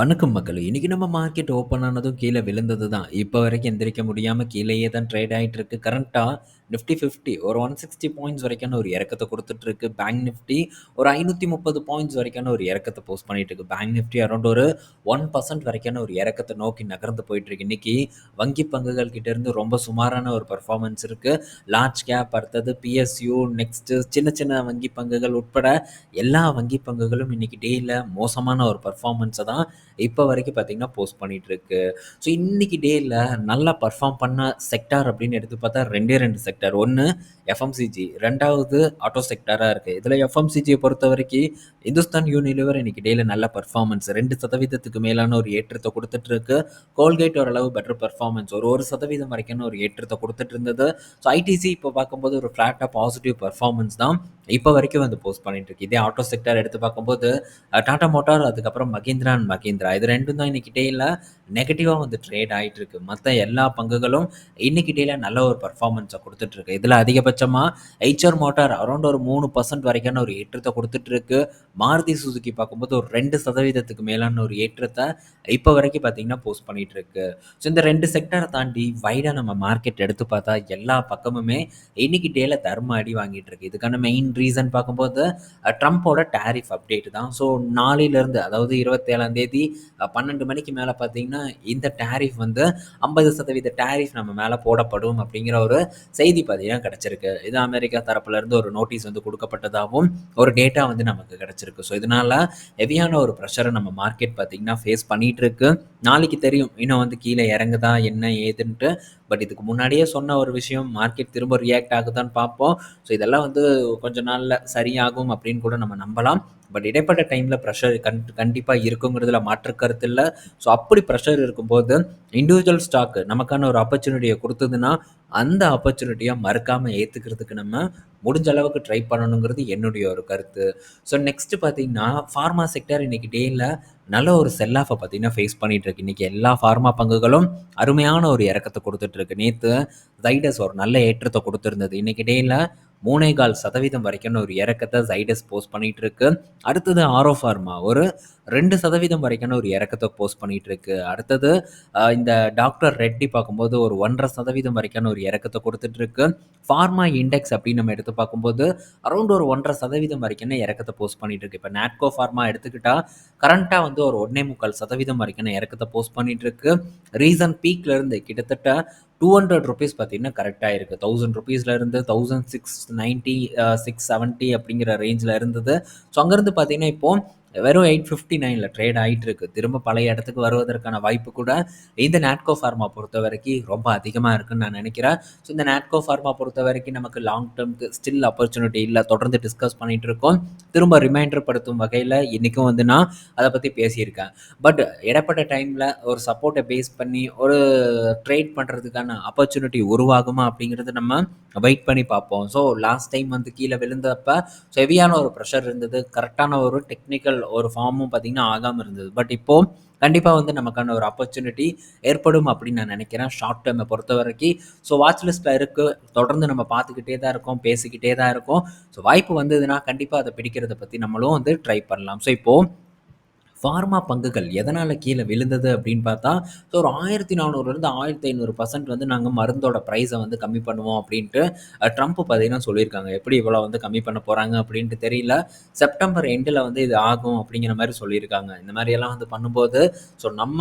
வணக்கம் மக்கள் இன்றைக்கி நம்ம மார்க்கெட் ஓப்பன் ஆனதும் கீழே விழுந்தது தான். இப்போ வரைக்கும் எந்திரிக்க முடியாமல் கீழேயே தான் ட்ரேட் ஆகிட்டு இருக்கு. கரண்ட்டாக நிஃப்டி 50 ஒரு 160 பாயிண்ட்ஸ் வரைக்கான ஒரு இறக்கத்தை கொடுத்துட்ருக்கு இருக்கு. பேங்க் நிஃப்டி ஒரு 530 பாயிண்ட்ஸ் வரைக்கான ஒரு இறக்கத்தை போஸ்ட் பண்ணிட்டு இருக்கு. பேங்க் நிஃப்டி அரௌண்ட் ஒரு ஒன் பர்சன்ட் வரைக்கான ஒரு இறக்கத்தை நோக்கி நகர்ந்து போயிட்டு இருக்கு. இன்னைக்கு வங்கி பங்குகள் கிட்டேருந்து ரொம்ப சுமாரான ஒரு பர்ஃபார்மன்ஸ் இருக்கு. லார்ஜ் கேப் அடுத்தது பிஎஸ்யூ நெக்ஸ்ட்டு சின்ன சின்ன வங்கி பங்குகள் உட்பட எல்லா வங்கி பங்குகளும் இன்னைக்கு டேல மோசமான ஒரு பர்ஃபார்மன்ஸை தான் இப்போ வரைக்கும் பார்த்தீங்கன்னா, போஸ்ட் பண்ணிகிட்ருக்கு ஸோ இன்றைக்கி டேயில் நல்லா பெர்ஃபார்ம் பண்ண செக்டார் அப்படின்னு எடுத்து பார்த்தா 2டே 2 செக்டார். ஒன்று எஃப்எம்சிஜி ரெண்டாவது ஆட்டோ செக்டாராக இருக்குது இதில் எஃப்எம்சிஜியை பொறுத்த வரைக்கும் இந்துஸ்தான் யூனிலிவர் இன்னைக்கு டேயில் நல்ல பர்ஃபார்மன்ஸ் ரெண்டு சதவீதத்துக்கு மேலான ஒரு ஏற்றத்தை கொடுத்துட்ருக்கு கோல்கேட் ஓரளவு பெட்டர் பர்ஃபார்மன்ஸ் ஒரு 1% வரைக்கான ஒரு ஏற்றத்தை கொடுத்துட்டு இருந்தது. ஸோ ஐடிசி இப்போ பார்க்கும்போது ஒரு ஃப்ளாட்டாக பாசிட்டிவ் பர்ஃபார்மன்ஸ் தான் இப்போ வரைக்கும் வந்து போஸ்ட் பண்ணிட்டு இருக்கு. இதே ஆட்டோ செக்டார் எடுத்து பார்க்கும்போது டாடா மோட்டார் அதுக்கப்புறம் மகேந்திரா அண்ட் மகேந்திரா இது ரெண்டும் தான் இன்னைக்கு டேயில் நெகட்டிவாக வந்து ட்ரேட் ஆகிட்டு இருக்கு. மற்ற எல்லா பங்குகளும் இன்னைக்கு டேயில் நல்ல ஒரு பர்ஃபார்மன்ஸை கொடுத்துட்ருக்கு இருக்கு. அதிகபட்சமாக அதிகபட்சமா மோட்டார் அரௌண்ட் ஒரு மூணு பர்சன்ட் வரைக்கான ஒரு ஏற்றத்தை கொடுத்துட்ருக்கு இருக்கு. மாருதி சுசுக்கி பார்க்கும்போது ஒரு ரெண்டு சதவீதத்துக்கு மேலான ஒரு ஏற்றத்தை இப்போ வரைக்கும் பார்த்தீங்கன்னா, போஸ்ட் பண்ணிட்டு இருக்கு. ஸோ இந்த ரெண்டு செக்டரை தாண்டி வைடாக நம்ம மார்க்கெட் எடுத்து பார்த்தா எல்லா பக்கமுமே இன்னைக்கு டேயில் தர்ம அடி வாங்கிட்டு இருக்கு. இதுக்கான மெயின் ரீசன் பார்க்கும்போது ட்ரம்ப்போட டேரிஃப் அப்டேட் தான். ஸோ நாளையிலிருந்து அதாவது 27ஆம் தேதி பன்னெண்டு மணிக்கு மேலே பார்த்தீங்கன்னா, இந்த டாரிஃப் வந்து ஐம்பது சதவீத டேரிஃப் நம்ம மேலே போடப்படும் அப்படிங்கிற ஒரு செய்தி பார்த்தீங்கன்னா கிடச்சிருக்கு இது அமெரிக்கா தரப்புலேருந்து ஒரு நோட்டீஸ் வந்து கொடுக்கப்பட்டதாகவும் ஒரு டேட்டா வந்து நமக்கு கிடச்சிருக்கு ஸோ இதனால ஹெவியான ஒரு ப்ரெஷரை நம்ம மார்க்கெட் பார்த்தீங்கன்னா, ஃபேஸ் பண்ணிட்டு இருக்கு. நாளைக்கு தெரியும். இன்னும் வந்து கீழே இறங்குதா என்ன ஏதுன்ட்டு. பட் இதுக்கு முன்னாடியே சொன்ன ஒரு விஷயம் மார்க்கெட் திரும்ப ரியாக்ட் ஆகுதான்னு பார்ப்போம். ஸோ இதெல்லாம் வந்து கொஞ்ச நாளில் சரியாகும் அப்படின்னு கூட நம்ம நம்பலாம். பட் இடைப்பட்ட டைமில் ப்ரெஷர் கண் கண்டிப்பாக இருக்குங்கிறதுல மாற்று கருத்து இல்லை ஸோ அப்படி ப்ரெஷர் இருக்கும்போது இண்டிவிஜுவல் ஸ்டாக்கு நமக்கான ஒரு ஆப்பர்ச்சுனிட்டியை கொடுத்ததுன்னா அந்த ஆப்பர்ச்சுனிட்டிய மறக்காமல் ஏற்றுக்கிறதுக்கு நம்ம முடிஞ்ச அளவுக்கு ட்ரை பண்ணணுங்கிறது என்னுடைய ஒரு கருத்து. ஸோ நெக்ஸ்ட்டு பார்த்தீங்கன்னா, ஃபார்மா செக்டர் இன்னைக்கு டேயில் நல்ல ஒரு செல் ஆஃப்ப பார்த்தீங்கன்னா, ஃபேஸ் பண்ணிகிட்ருக்கு இன்றைக்கி இன்னைக்கு எல்லா ஃபார்மா பங்குகளும் அருமையான ஒரு இறக்கத்தை கொடுத்துட்ருக்கு நேற்று ஜைடஸ் ஒரு நல்ல ஏற்றத்தை கொடுத்துருந்தது. இன்றைக்கி டேயில் மூணே கால் சதவீதம் வரைக்குன்னு ஒரு இறக்கத்தை சைடஸ் போஸ்ட் பண்ணிட்டு இருக்கு. அடுத்தது ஆரோ ஃபார்மா ஒரு 2% வரைக்கான ஒரு இறக்கத்தை போஸ்ட் பண்ணிட்டு இருக்கு. அடுத்தது இந்த டாக்டர் ரெட்டி பார்க்கும்போது ஒரு 1.5% வரைக்கான ஒரு இறக்கத்தை கொடுத்துட்டு இருக்கு. ஃபார்மா இண்டெக்ஸ் அப்படின்னு நம்ம எடுத்து பார்க்கும்போது அரௌண்ட் ஒரு 1.5% வரைக்கான இறக்கத்தை போஸ்ட் பண்ணிட்டு இருக்கு. இப்போ நாட்கோ ஃபார்மா எடுத்துக்கிட்டா கரண்ட்டாக வந்து ஒரு 1.25% வரைக்கான இறக்கத்தை போஸ்ட் பண்ணிட்டு இருக்கு. ரீசன் பீக்ல இருந்து கிட்டத்தட்ட டூ ஹண்ட்ரட் ருபீஸ் பார்த்தீங்கன்னா கரெக்டாக இருக்குது தௌசண்ட் ருபீஸில் இருந்து thousand six ninety six seventy அப்படிங்கிற ரேஞ்சில் இருந்தது. ஸோ அங்கேருந்து பார்த்தீங்கன்னா இப்போது வெறும் 859ல ட்ரேட் ஆகிட்டு இருக்கு. திரும்ப பழைய இடத்துக்கு வருவதற்கான வாய்ப்பு கூட இந்த நாட்கோ ஃபார்மா பொறுத்த வரைக்கும் ரொம்ப அதிகமாக இருக்குன்னு நான் நினைக்கிறேன். ஸோ இந்த நாட்கோ ஃபார்மா பொறுத்த வரைக்கும் நமக்கு லாங் டெர்ம்க்கு ஸ்டில் ஆப்பர்ச்சுனிட்டி இல்லை தொடர்ந்து டிஸ்கஸ் பண்ணிட்டு இருக்கோம். திரும்ப ரிமைண்டர் படுத்தும் வகையில் இன்றைக்கும் வந்து நான் அதை பற்றி பேசியிருக்கேன். பட் இடைப்பட்ட டைமில் ஒரு சப்போர்ட்டை பேஸ் பண்ணி ஒரு ட்ரேட் பண்ணுறதுக்கான ஆப்பர்ச்சுனிட்டி உருவாகுமா அப்படிங்கிறது நம்ம வெயிட் பண்ணி பார்ப்போம். ஸோ லாஸ்ட் டைம் வந்து கீழே விழுந்தப்ப ஹெவியான ஒரு ப்ரெஷர் இருந்தது. கரெக்டான ஒரு டெக்னிக்கல் ஒரு ஃபார்மும் பார்த்தீங்கன்னா, ஆகாமல் இருந்தது. பட் இப்போது கண்டிப்பாக வந்து நமக்கான ஒரு ஆப்பர்ச்சுனிட்டி ஏற்படும் அப்படின்னு நான் நினைக்கிறேன். ஷார்ட் டைமை பொறுத்த வரைக்கும் ஸோ வாட்ச் லிஸ்ட்டில் இருக்கு. தொடர்ந்து நம்ம பார்த்துக்கிட்டே தான் இருக்கோம். பேசிக்கிட்டே தான் இருக்கோம். ஸோ வாய்ப்பு வந்ததுன்னா கண்டிப்பாக அதை பிடிக்கிறத பற்றி நம்மளும் வந்து ட்ரை பண்ணலாம். ஸோ இப்போ ஃபார்மா பங்குகள் எதனால் கீழே விழுந்தது அப்படின்னு பார்த்தா, ஸோ ஒரு 1400லிருந்து 1500% வந்து நாங்கள் மருந்தோட ப்ரைஸை வந்து கம்மி பண்ணுவோம் அப்படின்ட்டு ட்ரம்ப் பார்த்தீங்கன்னா சொல்லியிருக்காங்க. எப்படி இவ்வளோ வந்து கம்மி பண்ண போகிறாங்க அப்படின்ட்டு தெரியல. செப்டம்பர் எண்டில் வந்து இது ஆகும் அப்படிங்கிற மாதிரி சொல்லியிருக்காங்க. இந்த மாதிரியெல்லாம் வந்து பண்ணும்போது, ஸோ நம்ம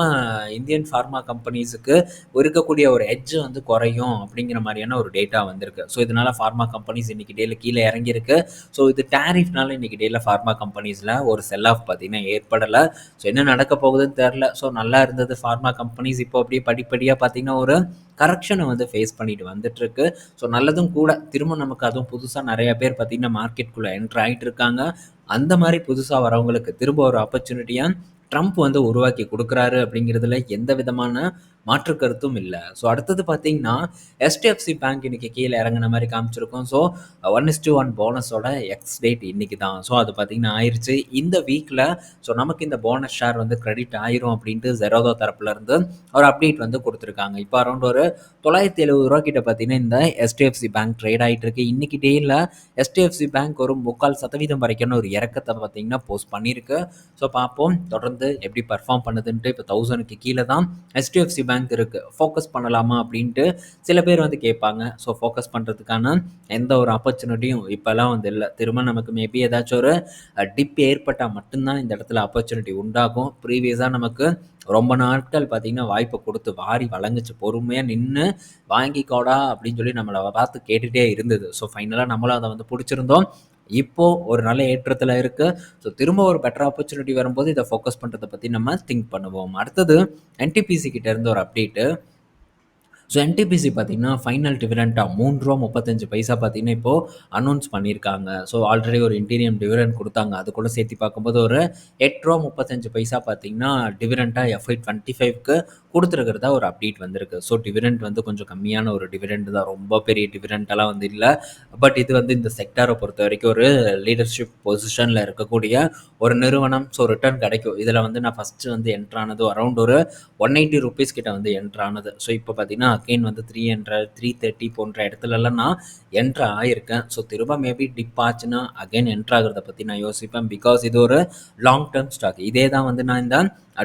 இந்தியன் ஃபார்மா கம்பெனிஸுக்கு இருக்கக்கூடிய ஒரு எட்ஜ் வந்து குறையும் அப்படிங்கிற மாதிரியான ஒரு டேட்டா வந்திருக்கு. ஸோ இதனால் ஃபார்மா கம்பெனிஸ் இன்னைக்கு டேயில் கீழே இறங்கியிருக்கு. ஸோ இது டேரிஃப்னால இன்னைக்கு டேயில் ஃபார்மா கம்பெனிஸில் ஒரு செல் ஆஃப் பார்த்தீங்கன்னா ஏற்படலை ஸோ என்ன நடக்க போகுதுன்னு தெரில ஸோ நல்லா இருந்தது ஃபார்மா கம்பெனிஸ் இப்போ அப்படியே படிப்படியாக பார்த்தீங்கன்னா, ஒரு கரெக்ஷனை வந்து ஃபேஸ் பண்ணிட்டு வந்துட்டுருக்கு ஸோ நல்லதும் கூட. திரும்ப நமக்கு அதுவும் புதுசாக நிறையா பேர் பார்த்தீங்கன்னா, மார்க்கெட்டுக்குள்ளே என்ட்ரு ஆகிட்டு இருக்காங்க. அந்த மாதிரி புதுசாக வரவங்களுக்கு திரும்ப ஒரு ஆப்பர்ச்சுனிட்டியாக ட்ரம்ப் வந்து உருவாக்கி கொடுக்குறாரு அப்படிங்கிறதுல எந்த விதமான மாற்று கருத்தும் இல்லை ஸோ அடுத்தது பார்த்தீங்கன்னா, எஸ்டிஎஃப்சி பேங்க் இன்னைக்கு கீழே இறங்குன மாதிரி காமிச்சிருக்கோம். ஸோ 1:1 போனஸோட எக்ஸ் டேட் இன்னைக்கு தான். ஸோ அது பார்த்தீங்கன்னா ஆயிடுச்சு இந்த வீக்கில் ஸோ நமக்கு இந்த போனஸ் ஷேர் வந்து கிரெடிட் ஆயிரும் அப்படின்ட்டு ஜெரோதோ தரப்புலேருந்து ஒரு அப்டேட் வந்து கொடுத்துருக்காங்க இப்போ அரௌண்ட் ஒரு தொள்ளாயிரத்தி எழுபது ரூபா கிட்ட பார்த்தீங்கன்னா, இந்த எஸ்டிஎஃப்சி பேங்க் ட்ரேட் ஆகிட்டு இருக்கு. இன்னைக்கு டேயில் எஸ்டிஎஃப்சி பேங்க் ஒரு முக்கால் சதவீதம் வரைக்கும் ஒரு இறக்கத்தை பார்த்தீங்கன்னா போஸ்ட் பண்ணியிருக்கு. ஸோ பார்ப்போம். தொடர்ந்து எப்படி பர்ஃபார்ம் பண்ணுதுன்ட்டு. இப்போ தௌசண்ட்க்கு கீழே தான் எஸ்டிஎஃப்சி பேங்க் இருக்குது ஃபோக்கஸ் பண்ணலாமா அப்படின்ட்டு சில பேர் வந்து கேட்பாங்க. ஸோ ஃபோக்கஸ் பண்ணுறதுக்கான எந்த ஒரு ஆப்பர்ச்சுனிட்டியும் இப்போல்லாம் வந்து இல்லை திரும்ப நமக்கு மேபி ஏதாச்சும் ஒரு டிப் ஏற்பட்டால் மட்டும்தான் இந்த இடத்துல ஆப்பர்ச்சுனிட்டி உண்டாகும். ப்ரீவியஸாக நமக்கு ரொம்ப நாட்கள் பார்த்தீங்கன்னா, வாய்ப்பை கொடுத்து வாரி வழங்குச்சு. பொறுமையாக நின்று வாங்கிக்கோடா அப்படின்னு சொல்லி நம்மளை பார்த்து கேட்டுகிட்டே இருந்தது. ஸோ ஃபைனலாக நம்மளும் அதை வந்து பிடிச்சிருந்தோம் இப்போ ஒரு நல்ல ஏற்றத்தில் இருக்கு. ஸோ திரும்ப ஒரு பெட்டர் ஆப்பர்ச்சுனிட்டி வரும்போது இதை ஃபோக்கஸ் பண்ணுறதை பற்றி நம்ம திங்க் பண்ணுவோம். அடுத்தது என்டிபிசி கிட்ட ஒரு அப்டேட்டு. ஸோ என்டிபிசி பார்த்தீங்கன்னா, ஃபைனல் டிவிரெண்டாக மூணு ரூபா முப்பத்தஞ்சு பைசா பார்த்தீங்கன்னா, இப்போது அனௌன்ஸ் பண்ணியிருக்காங்க. ஸோ ஆல்ரெடி ஒரு இன்டீரியம் டிவிடெண்ட் கொடுத்தாங்க அது கூட சேர்த்து பார்க்கும்போது ஒரு எட் ரூபா முப்பத்தஞ்சு பைசா பார்த்தீங்கன்னா, டிவிடெண்ட்டாக எஃப்ஐ 25க்கு கொடுத்துருக்கிறதா ஒரு அப்டேட் வந்திருக்கு. ஸோ டிவிடெண்ட் வந்து கொஞ்சம் கம்மியான ஒரு டிவிடெண்ட் தான். ரொம்ப பெரிய டிவிடெண்டெல்லாம் வந்து இல்லை பட் இது வந்து இந்த செக்டாரை பொறுத்த வரைக்கும் ஒரு லீடர்ஷிப் பொசிஷனில் இருக்கக்கூடிய ஒரு நிறுவனம். ஸோ ரிட்டர்ன் கிடைக்கும். இதில் வந்து நான் ஃபர்ஸ்ட்டு வந்து என்ட்ரானது அரௌண்ட் ஒரு ஒன் எயிட்டி ருபீஸ் கிட்ட வந்து என்ட்ரானது ஸோ இப்போ பார்த்தீங்கன்னா, அகைன் வந்து 300, 330 போன்ற இடத்துலலாம் நான் என்ட்ரு ஆயிருக்கேன். ஸோ திரும்ப மேபி டிப் ஆச்சுன்னா அகைன் என்ட்ராகிறத பற்றி நான் யோசிப்பேன். பிகாஸ் இது ஒரு லாங் டெர்ம் ஸ்டாக். இதே தான் வந்து நான் இந்த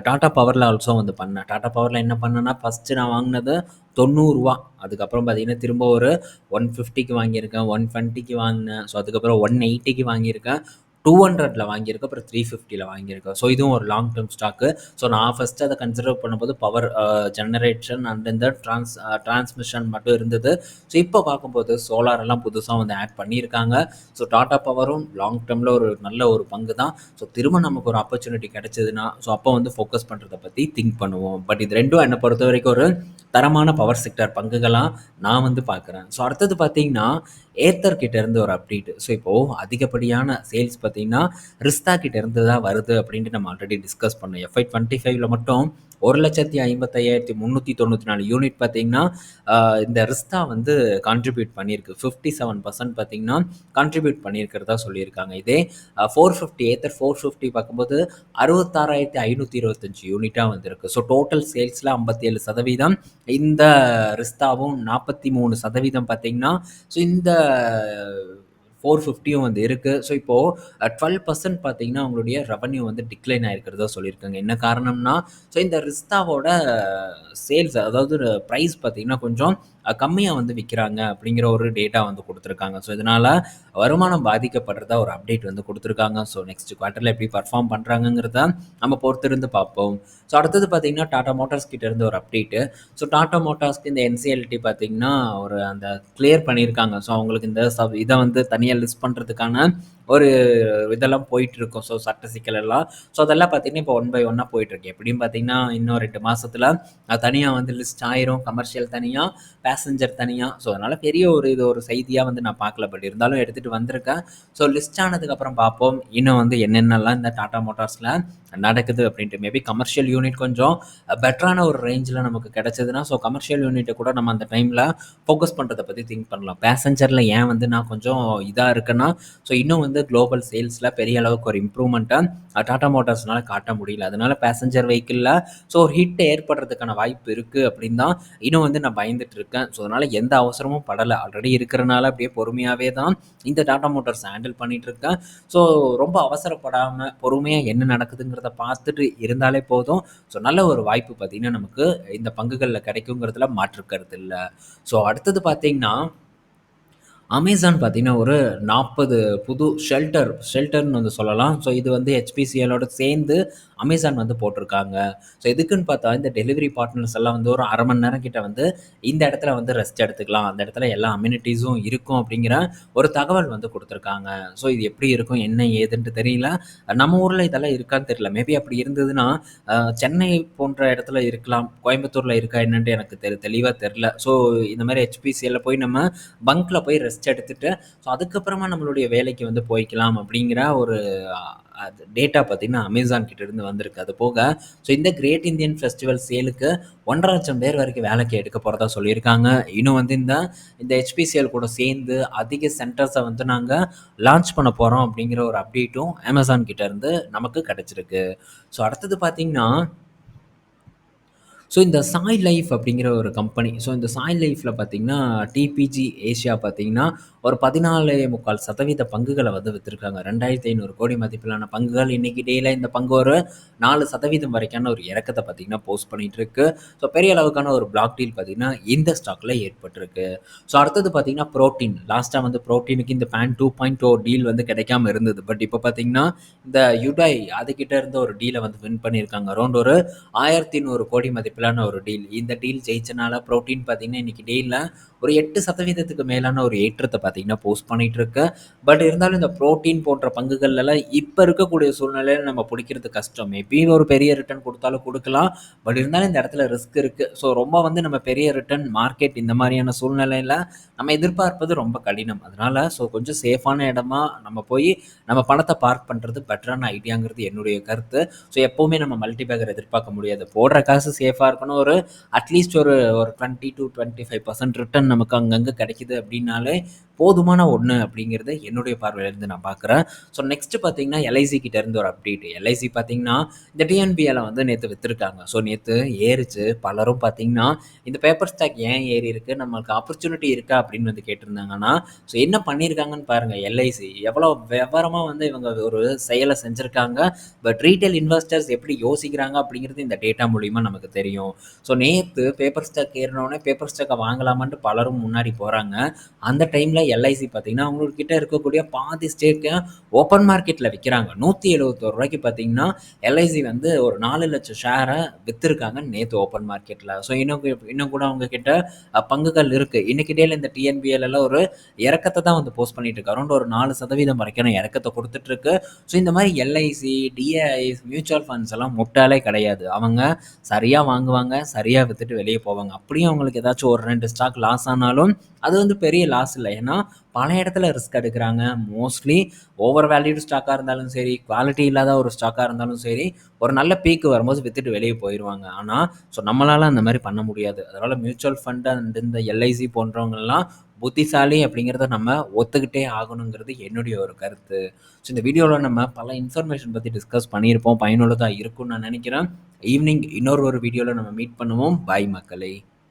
டாடா பவரில் ஆல்சோ வந்து பண்ணேன். டாடா பவரில் என்ன பண்ணேன்னா, ஃபர்ஸ்ட்டு நான் வாங்கினது தொண்ணூறுரூவா அதுக்கப்புறம் பார்த்தீங்கன்னா, திரும்ப ஒரு 150க்கு வாங்கியிருக்கேன். ஒன் டுவெண்ட்டிக்கு வாங்கினேன் ஸோ அதுக்கப்புறம் 180க்கு வாங்கியிருக்கேன். 200ல வாங்கியிருக்கேன். அப்புறம் 350ல வாங்கியிருக்கேன். ஸோ இதுவும் ஒரு லாங் டேர்ம் ஸ்டாக்கு. ஸோ நான் ஃபஸ்ட்டு அதை கன்சிடர் பண்ணும்போது பவர் ஜெனரேஷன் அண்ட் இந்த ட்ரான்ஸ் ட்ரான்ஸ்மிஷன் டிரான்ஸ்மிஷன் மட்டும் இருந்தது. ஸோ இப்போ பார்க்கும்போது சோலார் எல்லாம் புதுசாக வந்து ஆட் பண்ணியிருக்காங்க. ஸோ டாடா பவரும் லாங் டேர்மில் ஒரு நல்ல ஒரு பங்கு தான். ஸோ திரும்ப நமக்கு ஒரு ஆப்பர்ச்சுனிட்டி கிடைச்சதுன்னா, ஸோ அப்போ வந்து ஃபோக்கஸ் பண்ணுறதை பற்றி திங்க் பண்ணுவோம். பட் இது ரெண்டும் என்னை பொறுத்த வரைக்கும் ஒரு தரமான பவர் செக்டர் பங்குகளாக நான் வந்து பார்க்குறேன். ஸோ அடுத்தது பார்த்தீங்கன்னா, ஏத்தர்கிட்ட இருந்து ஒரு அப்டேட் ஸோ இப்போது அதிகப்படியான சேல்ஸ் பார்த்தீங்கன்னா ரிஸ்தா கிட்ட இருந்து தான் வருது அப்படின்ட்டு நம்ம ஆல்ரெடி டிஸ்கஸ் பண்ணோம். எஃப்ஐ டுவெண்ட்டி ஃபைவ்ல மட்டும் ஒரு லட்சத்தி ஐம்பத்தையாயிரத்தி முந்நூற்றி தொண்ணூற்றி நாலு யூனிட் பார்த்தீங்கன்னா இந்த ரிஸ்தா வந்து கான்ட்ரிபியூட் பண்ணியிருக்கு. ஃபிஃப்டி செவன் பர்சன்ட் பார்த்தீங்கன்னா கான்ட்ரிபியூட் பண்ணியிருக்கிறதா சொல்லியிருக்காங்க. இதே four fifty Ather four fifty பார்க்கும்போது அறுபத்தாறாயிரத்தி ஐநூற்றி இருபத்தஞ்சி யூனிட்டாக வந்திருக்கு. ஸோ டோட்டல் சேல்ஸில் ஐம்பத்தேழு சதவீதம். இந்த ரிஸ்தாவும் நாற்பத்தி மூணு சதவீதம் பார்த்தீங்கன்னா ஸோ இந்த 450யும் வந்து இருக்குது ஸோ இப்போது டுவெல் பர்சன்ட் பார்த்தீங்கன்னா, அவங்களுடைய ரெவன்யூ வந்து டிக்ளைன் ஆகிருக்கிறதா சொல்லியிருக்காங்க. என்ன காரணம்னா, ஸோ இந்த ரிஸ்தாவோட சேல்ஸ் அதாவது ப்ரைஸ் பார்த்தீங்கன்னா, கொஞ்சம் கம்மியாக வந்து விற்கிறாங்க அப்படிங்கிற ஒரு டேட்டா வந்து கொடுத்துருக்காங்க ஸோ இதனால் வருமானம் பாதிக்கப்படுறதா ஒரு அப்டேட் வந்து கொடுத்துருக்காங்க ஸோ நெக்ஸ்ட் குவார்ட்டரில் எப்படி பர்ஃபார்ம் பண்ணுறாங்கிறத நம்ம பொறுத்திருந்து பார்ப்போம். ஸோ அடுத்தது பார்த்தீங்கன்னா, டாடா மோட்டார்ஸ் கிட்ட இருந்து ஒரு அப்டேட்டு. ஸோ டாடா மோட்டார்ஸ்க்கு இந்த என்சிஎல்டி பார்த்தீங்கன்னா, ஒரு அந்த கிளியர் பண்ணியிருக்காங்க. ஸோ அவங்களுக்கு இந்த சப் இதை வந்து தனியாக லிஸ்ட் பண்ணுறதுக்கான ஒரு இதெல்லாம் போயிட்டுருக்கும். ஸோ சட்ட சிக்கல் எல்லாம். ஸோ அதெல்லாம் பார்த்தீங்கன்னா, இப்போ ஒன் பை ஒன்னா போயிட்டுருக்கு. எப்படியும் பார்த்தீங்கன்னா, இன்னும் ரெண்டு மாசத்துல அது தனியாக வந்து லிஸ்ட் ஆயிரும். கமர்ஷியல் தனியாக பேசஞ்சர் தனியாக ஸோ அதனால பெரிய ஒரு இது ஒரு செய்தியாக வந்து நான் பார்க்கல. பட் இருந்தாலும் எடுத்துட்டு வந்திருக்கேன். ஸோ லிஸ்ட் ஆனதுக்கப்புறம் பார்ப்போம். இன்னும் வந்து என்னென்னலாம் இந்த டாடா மோட்டார்ஸில் நடக்குது அப்படின்ட்டு. மேபி கமர்ஷியல் யூனிட் கொஞ்சம் பெட்டரான ஒரு ரேஞ்சில் நமக்கு கிடச்சதுன்னா ஸோ கமர்ஷியல் யூனிட்டை கூட நம்ம அந்த டைமில் ஃபோக்கஸ் பண்ணுறதை பற்றி திங்க் பண்ணலாம். பேசஞ்சரில் ஏன் வந்து நான் கொஞ்சம் இதாக இருக்குன்னா ஸோ இன்னும் வந்து குளோபல் சேல்ஸில் பெரிய அளவுக்கு ஒரு இம்ப்ரூவ்மெண்ட்டை டாட்டா டாடா மோட்டார்ஸ்னால காட்ட முடியல. அதனால பேசஞ்சர் வெஹிக்கிளில் ஸோ ஒரு ஹிட் ஏற்படுறதுக்கான வாய்ப்பு இருக்குது அப்படின்னு தான் இன்னும் வந்து நான் பயந்துட்டு இருக்கேன். ஸோ அதனால் எந்த அவசரமும் படல. ஆல்ரெடி இருக்கிறனால அப்படியே பொறுமையாகவே தான் இந்த டாடா மோட்டார்ஸ் ஹேண்டில் பண்ணிகிட்டு இருக்கேன். ஸோ ரொம்ப அவசரப்படாமல் பொறுமையாக என்ன நடக்குதுங்கிறத அதை பார்த்துட்டு இருந்தாலே போதும். ஸோ நல்ல ஒரு வாய்ப்பு பார்த்தீங்கன்னா, நமக்கு இந்த பங்குகளில் கிடைக்குங்கிறதுல மாற்றுக்கிறது இல்லை ஸோ அடுத்தது பார்த்தீங்கன்னா அமேசான் பார்த்தீங்கன்னா, ஒரு 40 புது ஷெல்டர் ஷெல்டர்னு வந்து சொல்லலாம். ஸோ இது வந்து ஹெச்பிசிஎல்லோட சேர்ந்து அமேசான் வந்து போட்டிருக்காங்க. ஸோ எதுக்குன்னு பார்த்தா, இந்த டெலிவரி பார்ட்னர்ஸ் எல்லாம் வந்து ஒரு அரை மணி நேரம் கிட்ட வந்து இந்த இடத்துல வந்து ரெஸ்ட் எடுத்துக்கலாம். அந்த இடத்துல எல்லா அம்யூனிட்டிஸும் இருக்கும் அப்படிங்கிற ஒரு தகவல் வந்து கொடுத்துருக்காங்க ஸோ இது எப்படி இருக்கும்? என்ன ஏதுன்ட்டு தெரியல. நம்ம ஊரில் இதெல்லாம் இருக்கான்னு தெரியல. மேபி அப்படி இருந்ததுன்னா, சென்னை போன்ற இடத்துல இருக்கலாம். கோயம்புத்தூரில் இருக்கா என்னன்ட்டு எனக்கு தெரி தெளிவாக தெரில ஸோ இந்த மாதிரி ஹெச்பிசிஎல்ல போய் நம்ம பங்கில் போய் ரெஸ்ட் எடுத்துட்டு, ஸோ அதுக்கப்புறமா நம்மளுடைய வேலைக்கு வந்து போய்க்கலாம் அப்படிங்கிற ஒரு அது டேட்டா பார்த்தீங்கன்னா, அமேசான் கிட்டேருந்து வந்திருக்கு. அது போக ஸோ இந்த கிரேட் இந்தியன் ஃபெஸ்டிவல் சேலுக்கு 1,50,000 பேர் வரைக்கும் வேலைக்கு எடுக்க போகிறதா சொல்லியிருக்காங்க. இன்னும் வந்து இந்த இந்த ஹெச்பிசிஎல் கூட சேர்ந்து அதிக சென்டர்ஸை வந்து நாங்கள் லான்ச் பண்ண போகிறோம் அப்படிங்கிற ஒரு அப்டேட்டும் அமேசான் கிட்டேருந்து நமக்கு கிடச்சிருக்கு ஸோ அடுத்தது பார்த்தீங்கன்னா ஸோ இந்த சாய் லைஃப் அப்படிங்கிற ஒரு கம்பெனி. ஸோ இந்த சாய் லைஃப்பில் பார்த்தீங்கன்னா, டிபிஜி ஏஷியா பார்த்தீங்கன்னா, ஒரு பதினாலு முக்கால் சதவீத பங்குகளை வந்து விற்றுருக்காங்க ரெண்டாயிரத்தி ஐநூறு கோடி மதிப்பிலான பங்குகள் இன்றைக்கி டேயில் இந்த பங்கு ஒரு நாலு சதவீதம் வரைக்கான ஒரு இறக்கத்தை பார்த்தீங்கன்னா, போஸ்ட் பண்ணிகிட்ருக்கு ஸோ பெரிய அளவுக்கான ஒரு பிளாக் டீல் பார்த்தீங்கன்னா, இந்த ஸ்டாக்ல ஏற்பட்டிருக்கு. ஸோ அடுத்தது பார்த்தீங்கன்னா, ப்ரோட்டீன் லாஸ்ட்டாக வந்து புரோட்டீனுக்கு இந்த பேன் 2.0 டீல் வந்து கிடைக்காம இருந்தது. பட் இப்போ பார்த்தீங்கன்னா, இந்த யுடாய் அதுக்கிட்ட இருந்த ஒரு டீலை வந்து வின் பண்ணியிருக்காங்க. அரௌண்ட் ஒரு 1,100 கோடி மதிப்பிலான ஒரு டீல். இந்த டீல் ஜெயிச்சனால புரோட்டீன் பார்த்தீங்கன்னா, இன்னைக்கு டீலில் ஒரு எட்டு சதவீதத்துக்கு மேலான ஒரு ஏற்றத்தை பார்த்தீங்கன்னா, போஸ்ட் பண்ணிட்டு இருக்கு. பட் இருந்தாலும் இந்த புரோட்டீன் போன்ற பங்குகள்லாம் இப்போ இருக்கக்கூடிய சூழ்நிலையில நம்ம பிடிக்கிறது கஷ்டம். மேபி ஒரு பெரிய ரிட்டர்ன் கொடுத்தாலும் கொடுக்கலாம் பட் இருந்தாலும் இந்த இடத்துல ரிஸ்க் இருக்கு. ஸோ ரொம்ப வந்து நம்ம பெரிய ரிட்டர்ன் மார்க்கெட் இந்த மாதிரியான சூழ்நிலையில நம்ம எதிர்பார்ப்பது ரொம்ப கடினம். அதனால ஸோ கொஞ்சம் சேஃபான இடமா நம்ம போய் நம்ம பணத்தை பார்க் பண்ணுறது பெட்டரான ஐடியாங்கிறது என்னுடைய கருத்து. ஸோ எப்போவுமே நம்ம மல்டி பேக்கர் எதிர்பார்க்க முடியாது. போடுற காசு சேஃபாக சேஃபாக இருக்கணும். ஒரு அட்லீஸ்ட் ஒரு ஒரு twenty two twenty five percent return நமக்கு அங்கங்கே கிடைக்கிது அப்படின்னாலே போதுமான ஒன்று அப்படிங்கிறது என்னுடைய பார்வையிலேருந்து நான் பார்க்குறேன். ஸோ நெக்ஸ்ட்டு பார்த்தீங்கன்னா, எல்ஐசி கிட்டேருந்து ஒரு அப்டேட். எல்ஐசி பார்த்தீங்கன்னா, இந்த டிஎன்பிஎல வந்து நேற்று விற்றுருக்காங்க ஸோ நேற்று ஏறிச்சு பலரும் பார்த்தீங்கன்னா, இந்த பேப்பர் ஸ்டாக் ஏன் ஏறி இருக்குது நம்மளுக்கு ஆப்பர்ச்சுனிட்டி இருக்கா? அப்படின்னு வந்து கேட்டிருந்தாங்கன்னா ஸோ என்ன பண்ணியிருக்காங்கன்னு பாருங்கள் எல்ஐசி. எவ்வளோ விவரமாக வந்து இவங்க ஒரு செயலை செஞ்சிருக்காங்க. பட் ரீட்டைல் இன்வெஸ்டர்ஸ் எப்படி யோசிக்கிறாங்க அப்படிங்கிறது இந்த டேட்டா மூலிமா நமக்கு தெரியும். ஸோ நேற்று பேப்பர் ஸ்டாக் ஏறினோடனே பேப்பர் ஸ்டாக்கை வாங்கலாமான்ட்டு பலரும் முன்னாடி போகிறாங்க அந்த டைமில் எல்ஐசி பார்த்தீங்கன்னா, அவங்கக்கிட்ட இருக்கக்கூடிய பாதி ஸ்டேக்கை ஓப்பன் மார்க்கெட்டில் விற்கிறாங்க நூற்றி எழுபத்தோரு ரூபாய்க்கு பார்த்தீங்கன்னா, எல்ஐசி வந்து ஒரு நாலு லட்சம் ஷேரை விற்றுருக்காங்க நேற்று ஓப்பன் மார்க்கெட்டில் ஸோ இன்னும் இன்னும் கூட அவங்கக்கிட்ட பங்குகள் இருக்குது இன்றைக்கி டேல இந்த டிஎன்பிஎல்லாம் ஒரு இறக்கத்த தான் வந்து போஸ்ட் பண்ணிட்டு இருக்கு. அரௌண்ட் ஒரு நாலு சதவீதம் வரைக்கும் இறக்கத்தை கொடுத்துட்ருக்கு ஸோ இந்த மாதிரி எல்ஐசி, டிஐஸ், மியூச்சுவல் ஃபண்ட்ஸ் எல்லாம் முட்டாலே கிடையாது. அவங்க சரியாக வாங்குவாங்க, சரியா விற்றுட்டு வெளியே போவாங்க. அப்படியும் அவங்களுக்கு ஏதாச்சும் ஒரு ரெண்டு ஸ்டாக் லாஸ் ஆனாலும், அது வந்து பெரிய லாஸ் இல்லை ஏன்னா, பல இடத்துல ரிஸ்க் எடுக்கிறாங்க மோஸ்ட்லி ஓவர் வேல்யூடு ஸ்டாக்காக இருந்தாலும் சரி, குவாலிட்டி இல்லாத ஒரு ஸ்டாக்காக இருந்தாலும் சரி, ஒரு நல்ல பீக்கு வரும்போது வித்துட்டு வெளியே போயிடுவாங்க ஆனால் ஸோ நம்மளால் அந்த மாதிரி பண்ண முடியாது. அதனால் மியூச்சுவல் ஃபண்ட் அண்ட் இந்த எல்ஐசி போன்றவங்கெல்லாம் புத்திசாலி அப்படிங்கிறத நம்ம ஒத்துக்கிட்டே ஆகணுங்கிறது என்னுடைய ஒரு கருத்து. ஸோ இந்த வீடியோவில் நம்ம பல இன்ஃபர்மேஷன் பற்றி டிஸ்கஸ் பண்ணியிருப்போம். பயனுள்ளதாக இருக்கும்னு நான் நினைக்கிறேன். ஈவினிங் இன்னொரு ஒரு வீடியோவில் நம்ம மீட் பண்ணுவோம். பாய் மக்களே!